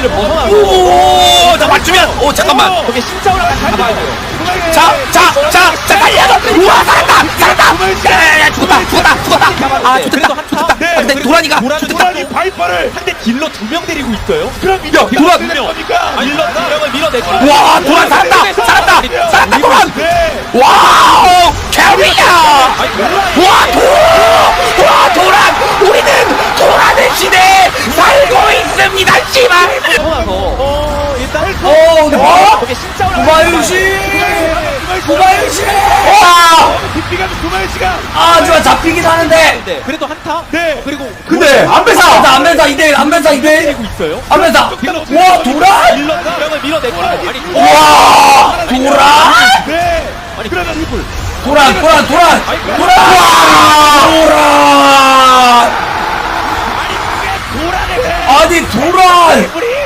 범위를 벗어나서 오, 자 맞추면, 오 잠깐만. 거기에 심장을 한번 잡아야 돼요. 자, 자, 자, 자, 달려서, 우와 살았다, 살았다. 야야야, 죽었다, 죽었다, 죽었다. 아, 좋겠다. 좋겠다. 네, 아, 근데 도란이가 좋겠다. 도란이 바이퍼를 상대 딜러 두 명 데리고 있어요. 그럼 야, 도란! 겁니까? 딜러 두 명을 밀어내고. 와, 도란 살았다, 살았다, 살았다, 도란. 네. 와우, 캐리야. 와, 도, 거기에 심장을 구마유시. 구마유시. 어, 와, 구마유 씨가 아, 좋아, 잡히긴 하는데. 네, 그래도 한타. 네. 그리고 근데 안배사, 안배사 2대1, 안배사 2대1. 데리고 있어요. 안배사. 와, 명을 밀어내고. 와, 도란. 네. 아니, 그러면 트리플. 도란, 도란, 도란. 도란. 도란. 아니, 도란.